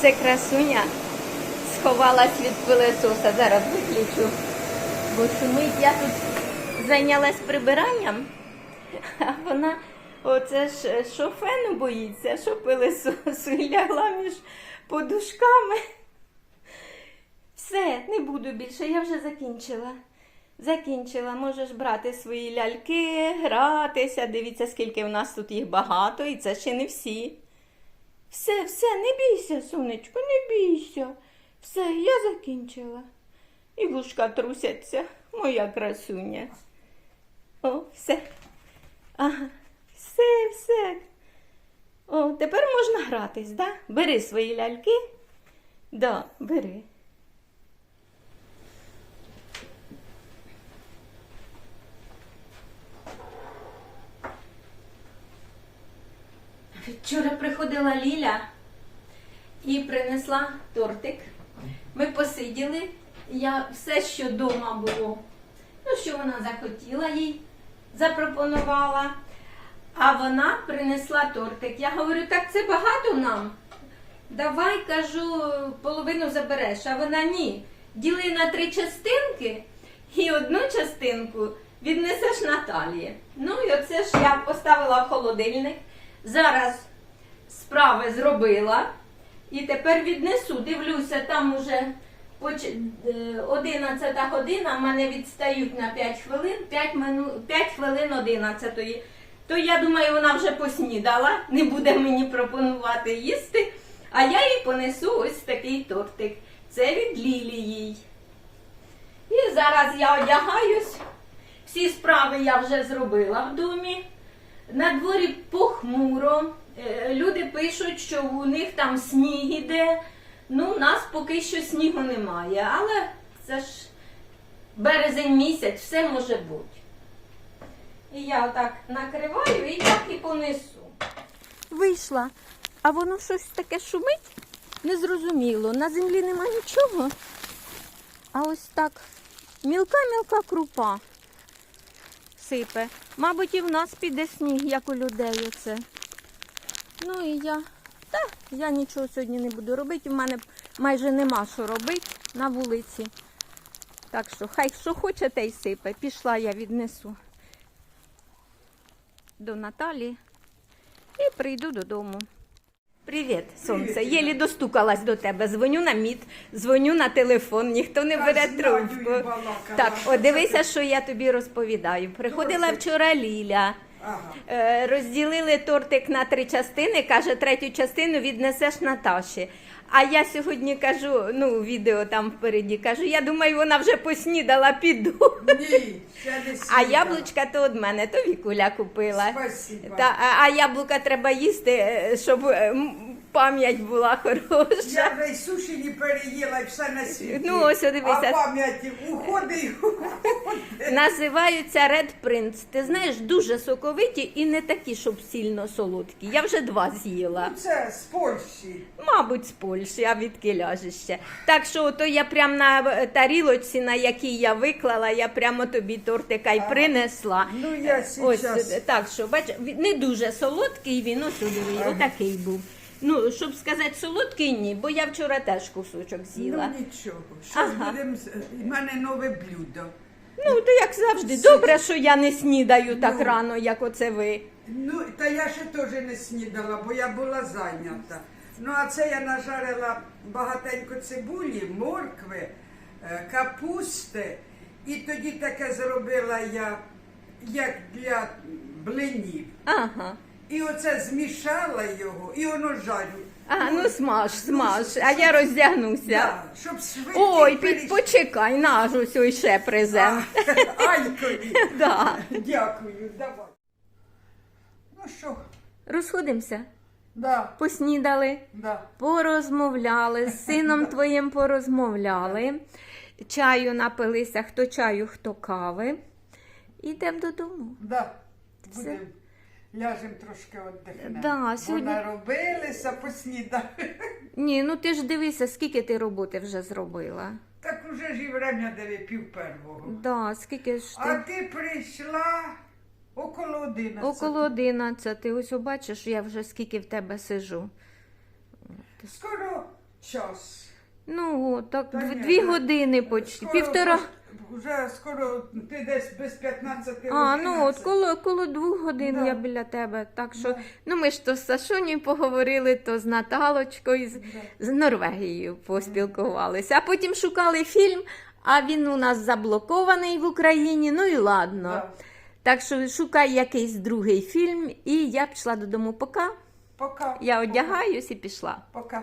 Це красуня сховалась від пилесоса. Зараз виключу. Бо шумить. Я тут зайнялась прибиранням, а вона оце ж що фену боїться, що пилесосу і лягла між подушками. Все, не буду більше, я вже закінчила. Закінчила, можеш брати свої ляльки, гратися. Дивіться, скільки в нас тут їх багато, і це ще не всі. Все, все, не бійся, сонечко, не бійся. Все, я закінчила. І вушка трусяться, моя красуня. О, все. Ага, все, все. О, тепер можна гратись, да? Бери свої ляльки. Да, бери. Вчора приходила Ліля і принесла тортик. Ми посиділи. Я все, що вдома було, ну, що вона захотіла, їй запропонувала. А вона принесла тортик. Я говорю, так це багато нам. Давай, кажу, половину забереш. А вона ні. Діли на три частинки і одну частинку віднесеш Наталії. Ну і оце ж я поставила в холодильник. Зараз справи зробила. І тепер віднесу. Дивлюся, там уже е, 11 година, мене відстають на 5 хвилин, 5, мину... 5 хвилин 11. То я думаю, вона вже поснідала, не буде мені пропонувати їсти. А я їй понесу ось такий тортик. Це від Лілії. І зараз я одягаюсь. Всі справи я вже зробила в домі. На дворі похмуро. Е, Люди пишуть, що у них там сніг іде. Ну, у нас поки що снігу немає, але це ж березень місяць, все може бути. І я отак накриваю і так і понесу. Вийшла, а воно щось таке шумить? Незрозуміло. На землі нема нічого. А ось так мілка-мілка крупа сипе. Мабуть, і в нас піде сніг, як у людей оце. Ну і я. Та, я нічого сьогодні не буду робити. У мене майже нема що робити на вулиці. Так що, хай що хоче, те й сипе. Пішла я віднесу до Наталі і прийду додому. Привіт, сонце. Єлі достукалась до тебе. Дзвоню на мід, дзвоню на телефон, ніхто не бере трубку. Так, от дивися, що я тобі розповідаю. Приходила вчора Ліля. Ага. Е, Розділили тортик на три частини, каже, третю частину віднесеш Наташі. А я сьогодні кажу, ну, відео там впереді, кажу, я думаю, вона вже поснідала, піду. Ні, ще не А снідала. яблучка то від мене, то Вікуля купила. Спасибо. Та, а, а яблука треба їсти, е, щоб е, м, пам'ять була Я хороша. й суші не переїла, і все на світі. Ну, ось, о, дивися. А пам'яті уходить, і уходить. Називаються Red Prince. Ти знаєш, дуже соковиті і не такі, щоб сильно солодкі. Я вже два з'їла. Це з Польщі. Мабуть, з Польщі, а відки ще. Так що то я прям на е, тарілочці, на якій я виклала, я прямо тобі тортика й принесла. Ну, я Ось сейчас- е, так що, бач, не дуже солодкий він, ось отакий був. Ну, щоб сказати, солодкий ні, бо я вчора теж кусочок з'їла. Ну нічого. Щось Ага. будемо. з- У мене нове блюдо. Ну, то як завжди. Добре, що я не снідаю так Ну. рано, як оце ви. Ну, та я ще теж не снідала, бо я була зайнята. Ну, а це я нажарила багатенько цибулі, моркви, е, капусти. І тоді таке зробила я, як для блинів. Ага. І оце змішала його, і воно жарю. А, ну смаж, смаж, а я роздягнуся. Да, щоб швидко. Ой, під, почекай, наш ось ой ще презент. Айкові. Да. Дякую, давай. Ну що, Розходимося. да, Поснідали, да. порозмовляли, з сином твоїм порозмовляли. Чаю напилися, хто чаю, хто кави. Ідемо додому. Да, Все. будемо. Ляжемо трошки віддихнемо. Да, сьогодні- Бо наробилися, поснідали. Ні, ну ти ж дивися, скільки ти роботи вже зробила. Так уже ж і время де пів первого. Да, скільки ж А ти? ти прийшла около 11. Около 11. Ось бачиш, я вже скільки в тебе сижу. Скоро час. Ну, так, Та дв- ні, дві ну, години почти. Скоро Півтора. Вже- скоро ти десь без 15 А, ну от коло, коло двох годин Да. я біля тебе. Так що, Да. ну ми ж то з Сашунею поговорили, то з Наталочкою, з, Да. з Норвегією поспілкувалися. А потім шукали фільм, а він у нас заблокований в Україні. Ну і ладно. Да. Так що шукай якийсь другий фільм, і я пішла додому. Пока Пока. я одягаюсь і пішла. Пока.